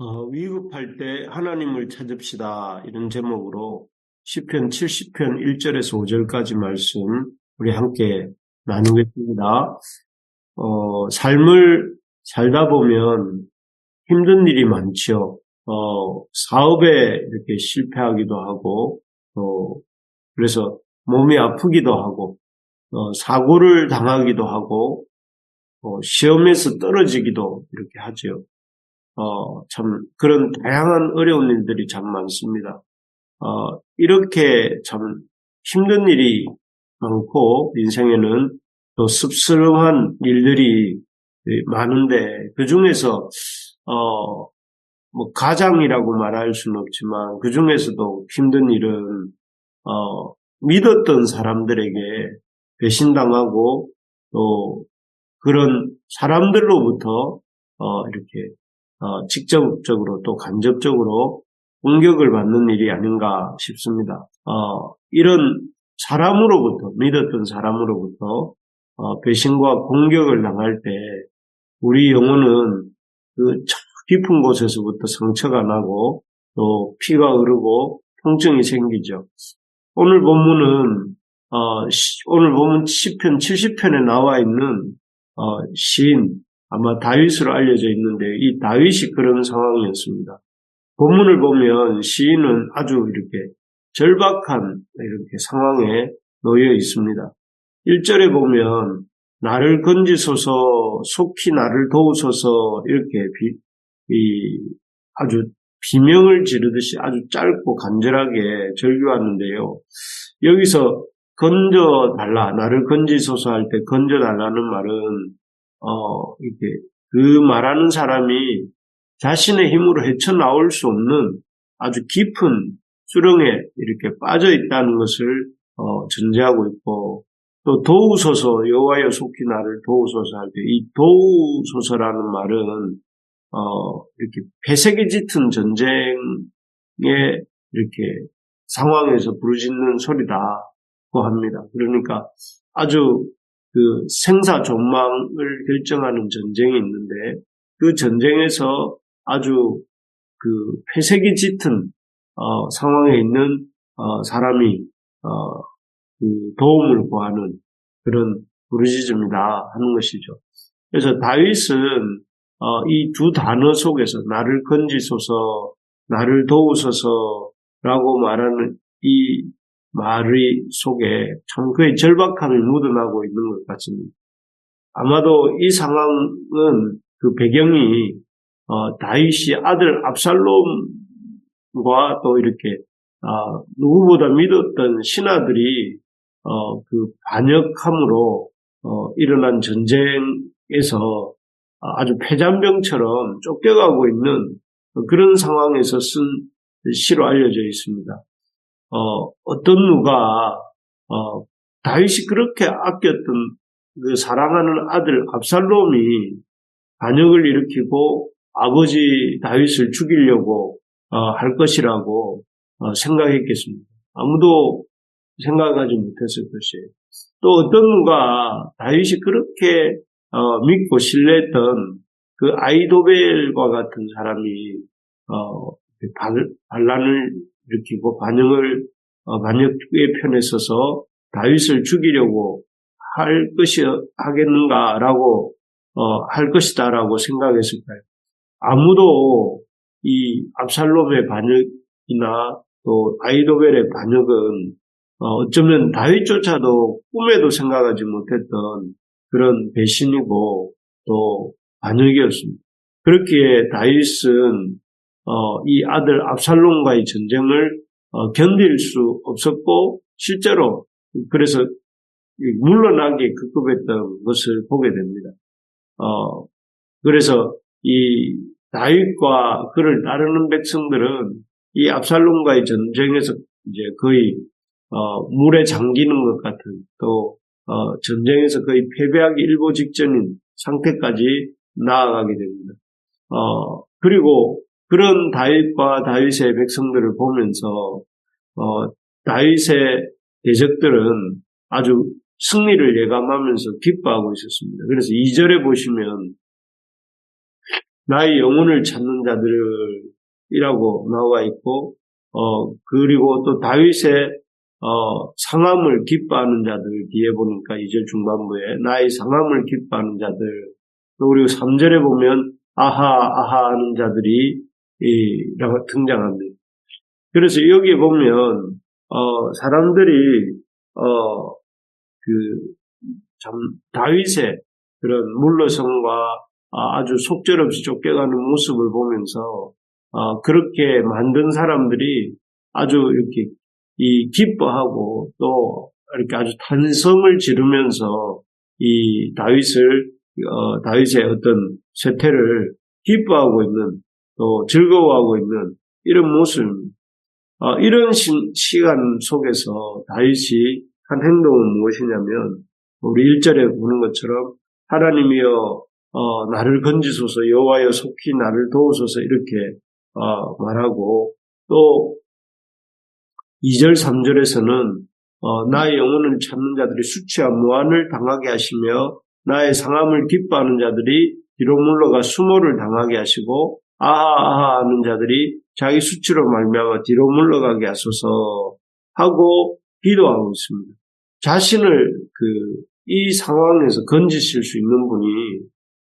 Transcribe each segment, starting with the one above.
어, 위급할 때 하나님을 찾읍시다. 이런 제목으로 10편 70편 1절에서 5절까지 말씀 우리 함께 나누겠습니다. 어, 삶을 살다 보면 힘든 일이 많죠. 어, 사업에 이렇게 실패하기도 하고, 어, 그래서 몸이 아프기도 하고, 어, 사고를 당하기도 하고, 어, 시험에서 떨어지기도 이렇게 하죠. 어, 참, 그런 다양한 어려운 일들이 참 많습니다. 어, 이렇게 참 힘든 일이 많고, 인생에는 또 씁쓸한 일들이 많은데, 그 중에서, 어, 뭐, 가장이라고 말할 수는 없지만, 그 중에서도 힘든 일은, 어, 믿었던 사람들에게 배신당하고, 또, 그런 사람들로부터, 어, 이렇게 어, 직접적으로 또 간접적으로 공격을 받는 일이 아닌가 싶습니다. 어, 이런 사람으로부터 믿었던 사람으로부터 어, 배신과 공격을 당할 때 우리 영혼은 그 깊은 곳에서부터 상처가 나고 또 피가 흐르고 통증이 생기죠. 오늘 본문은 어, 오늘 보면 10편 70편에 나와 있는 어, 시인 아마 다윗으로 알려져 있는데 이 다윗이 그런 상황이었습니다. 본문을 보면 시인은 아주 이렇게 절박한 이렇게 상황에 놓여 있습니다. 1절에 보면 나를 건지소서 속히 나를 도우소서 이렇게 비, 이, 아주 비명을 지르듯이 아주 짧고 간절하게 절규하는데요. 여기서 건져달라, 나를 건지소서 할 때 건져달라는 말은 어, 이게 그 말하는 사람이 자신의 힘으로 헤쳐나올 수 없는 아주 깊은 수렁에 이렇게 빠져 있다는 것을 어, 전제하고 있고 또 도우소서 여호와여 속히 나를 도우소서 할 때 이 도우소서라는 말은 어, 이렇게 폐색이 짙은 전쟁에 이렇게 상황에서 부르짖는 소리다고 합니다. 그러니까 아주 그 생사 존망을 결정하는 전쟁이 있는데 그 전쟁에서 아주 그 폐색이 짙은 어, 상황에 있는 어, 사람이 어, 그 도움을 구하는 그런 부르짖음이다 하는 것이죠. 그래서 다윗은 어, 이두 단어 속에서 나를 건지소서, 나를 도우소서라고 말하는 이 말의 속에 참 그의 절박함이 묻어나고 있는 것 같습니다. 아마도 이 상황은 그 배경이 어, 다윗이 아들 압살롬과 또 이렇게 어, 누구보다 믿었던 신하들이 어, 그 반역함으로 어, 일어난 전쟁에서 아주 패잔병처럼 쫓겨가고 있는 그런 상황에서 쓴 시로 알려져 있습니다. 어, 어떤 누가 어, 다윗이 그렇게 아꼈던 그 사랑하는 아들 압살롬이 반역을 일으키고 아버지 다윗을 죽이려고 어, 할 것이라고 어, 생각했겠습니다. 아무도 생각하지 못했을 것이에요. 또 어떤 누가 다윗이 그렇게 어, 믿고 신뢰했던 그 아이도벨과 같은 사람이 어, 반란을 일으키고 반역을 어, 반역의 편에 서서 다윗을 죽이려고 할 것이 하겠는가라고 어, 할 것이다라고 생각했을까요? 아무도 이 압살롬의 반역이나 또 아이도벨의 반역은 어, 어쩌면 다윗조차도 꿈에도 생각하지 못했던 그런 배신이고 또 반역이었습니다. 그렇기에 다윗은 어, 이 아들 압살롬과의 전쟁을 어, 견딜 수 없었고 실제로 그래서 물러나기 급급했던 것을 보게 됩니다. 어, 그래서 이 다윗과 그를 따르는 백성들은 이 압살롬과의 전쟁에서 이제 거의 어, 물에 잠기는 것 같은 또 어, 전쟁에서 거의 패배하기 일보 직전인 상태까지 나아가게 됩니다. 어, 그리고 그런 다윗과 다윗의 백성들을 보면서 어, 다윗의 대적들은 아주 승리를 예감하면서 기뻐하고 있었습니다. 그래서 2절에 보시면 나의 영혼을 찾는 자들이라고 나와 있고 어 그리고 또 다윗의 어 상함을 기뻐하는 자들 뒤에 보니까 2절 중반부에 나의 상함을 기뻐하는 자들 또 그리고 3절에 보면 아하 아하 하는 자들이 이라고 등장합니다. 그래서 여기에 보면 어 사람들이 어 그 참 다윗의 그런 물러성과 아주 속절없이 쫓겨가는 모습을 보면서 어, 그렇게 만든 사람들이 아주 이렇게 이 기뻐하고 또 이렇게 아주 탄성을 지르면서 이 다윗을 어, 다윗의 어떤 세태를 기뻐하고 있는 또 즐거워하고 있는 이런 모습 어, 이런 시, 시간 속에서 다윗이 한 행동은 무엇이냐면 우리 일절에 보는 것처럼 하나님이여 어, 나를 건지소서 여호와여 속히 나를 도우소서 이렇게 어, 말하고 또 2절 3절에서는 어, 나의 영혼을 찾는 자들이 수치와 무한을 당하게 하시며 나의 상함을 기뻐하는 자들이 뒤로 물러가 수모를 당하게 하시고 아하 아하 하는 자들이 자기 수치로 말미암아 뒤로 물러가게 하소서 하고 기도하고 있습니다. 자신을 그 이 상황에서 건지실 수 있는 분이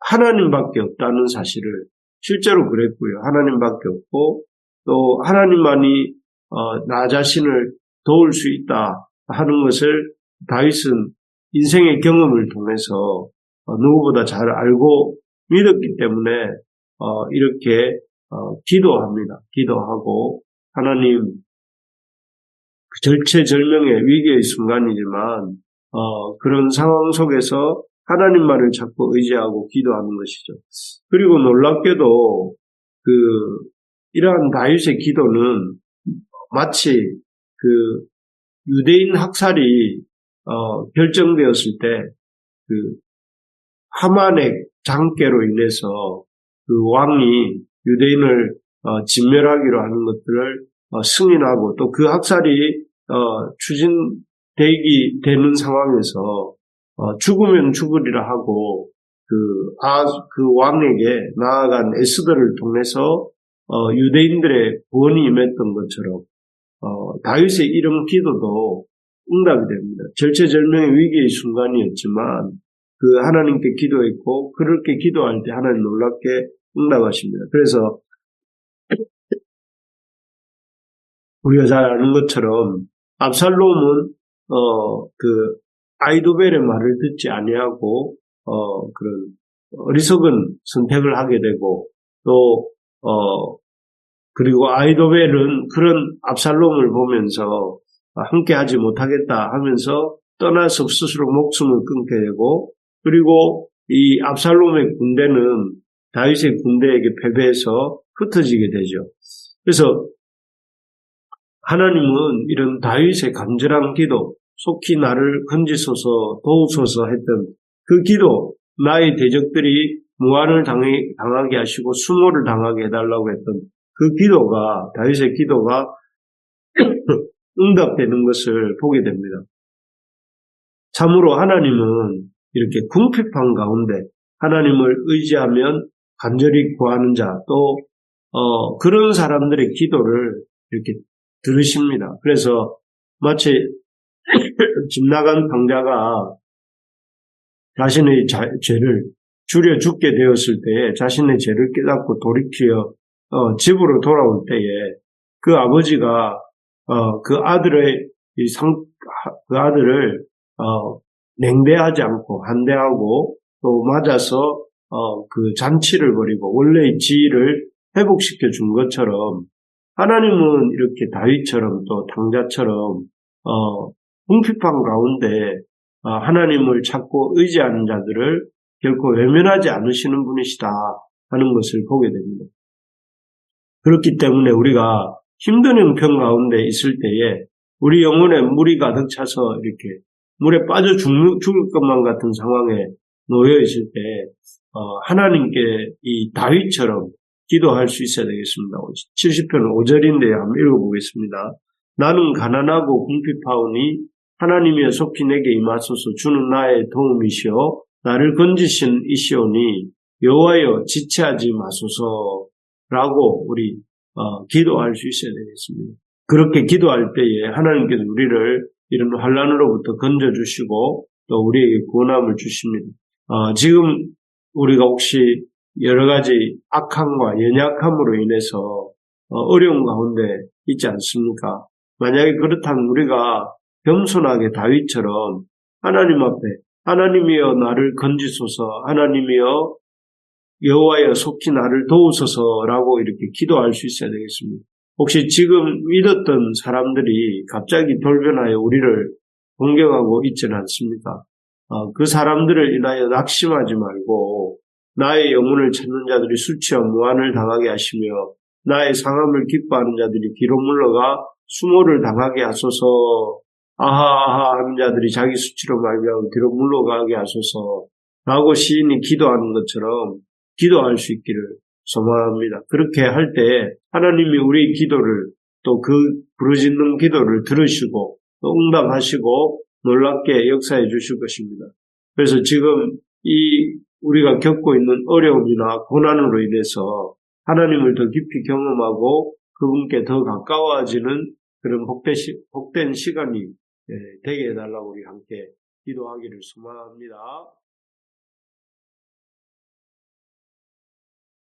하나님밖에 없다는 사실을 실제로 그랬고요. 하나님밖에 없고 또 하나님만이 어, 나 자신을 도울 수 있다 하는 것을 다윗은 인생의 경험을 통해서 어, 누구보다 잘 알고 믿었기 때문에 어, 이렇게 기도합니다. 기도하고 하나님 그 절체절명의 위기의 순간이지만 그런 상황 속에서 하나님만을 자꾸 의지하고 기도하는 것이죠. 그리고 놀랍게도 그 이러한 다윗의 기도는 마치 그 유대인 학살이 어, 결정되었을 때 그 하만의 장계로 인해서 그 왕이 유대인을 어, 진멸하기로 하는 것들을 어, 승인하고 또 그 학살이 어, 추진되기 되는 상황에서 어, 죽으면 죽으리라 하고 그, 아, 그 왕에게 나아간 에스더를 통해서 어, 유대인들의 구원이 임했던 것처럼 어, 다윗의 이름 기도도 응답이 됩니다. 절체절명의 위기의 순간이었지만 그 하나님께 기도했고 그렇게 기도할 때 하나님 놀랍게 응답하십니다. 그래서 우리가 잘 아는 것처럼 압살롬은 어, 그 아이도벨의 말을 듣지 아니하고 어, 그런 어리석은 선택을 하게 되고 또 어, 그리고 아이도벨은 그런 압살롬을 보면서 함께 하지 못하겠다 하면서 떠나서 스스로 목숨을 끊게 되고 그리고 이 압살롬의 군대는 다윗의 군대에게 패배해서 흩어지게 되죠. 그래서 하나님은 이런 다윗의 간절한 기도, 속히 나를 건지소서 도우소서 했던 그 기도, 나의 대적들이 무한을 당하게 하시고 수모를 당하게 해달라고 했던 그 기도가, 다윗의 기도가 응답되는 것을 보게 됩니다. 참으로 하나님은 이렇게 궁핍한 가운데 하나님을 의지하면 간절히 구하는 자, 또, 어, 그런 사람들의 기도를 이렇게 들으십니다. 그래서 마치 집 나간 방자가 자신의 자, 죄를 줄여 죽게 되었을 때에 자신의 죄를 깨닫고 돌이켜 어, 집으로 돌아올 때에 그 아버지가 어, 그 아들의 상, 그 아들을 어, 냉대하지 않고 한대하고 또 맞아서 어, 그 잔치를 벌이고 원래의 지위를 회복시켜 준 것처럼 하나님은 이렇게 다윗처럼 또 당자처럼 어, 궁핍한 가운데 어, 하나님을 찾고 의지하는 자들을 결코 외면하지 않으시는 분이시다 하는 것을 보게 됩니다. 그렇기 때문에 우리가 힘든 형편 가운데 있을 때에 우리 영혼에 물이 가득 차서 이렇게 물에 빠져 죽, 죽을 것만 같은 상황에 놓여 있을 때 어, 하나님께 이 다윗처럼 기도할 수 있어야 되겠습니다. 70편 5절인데 한번 읽어보겠습니다. 나는 가난하고 궁핍하오니 하나님이여 속히 내게 임하소서 주는 나의 도움이시오 나를 건지신 이시오니 여호와여 지체하지 마소서라고 우리 어, 기도할 수 있어야 되겠습니다. 그렇게 기도할 때에 하나님께서 우리를 이런 환란으로부터 건져 주시고 또 우리에게 구원함을 주십니다. 어, 지금 우리가 혹시 여러 가지 악함과 연약함으로 인해서 어, 어려운 가운데 있지 않습니까? 만약에 그렇다면 우리가 겸손하게 다윗처럼 하나님 앞에 하나님이여 나를 건지소서 하나님이여 여호와여 속히 나를 도우소서라고 이렇게 기도할 수 있어야 되겠습니다. 혹시 지금 믿었던 사람들이 갑자기 돌변하여 우리를 공격하고 있지는 않습니까? 어, 그 사람들을 인하여 낙심하지 말고 나의 영혼을 찾는 자들이 수치와 무한을 당하게 하시며 나의 상함을 기뻐하는 자들이 뒤로 물러가 수모를 당하게 하소서 아하아하 하는 자들이 자기 수치로 말미암아 뒤로 물러가게 하소서 라고 시인이 기도하는 것처럼 기도할 수 있기를 소망합니다. 그렇게 할 때 하나님이 우리 기도를 또 그 부르짖는 기도를 들으시고 또 응답하시고 놀랍게 역사해 주실 것입니다. 그래서 지금 이 우리가 겪고 있는 어려움이나 고난으로 인해서 하나님을 더 깊이 경험하고 그분께 더 가까워지는 그런 복된, 시간이 예, 되게 해달라고 우리 함께 기도하기를 소망합니다.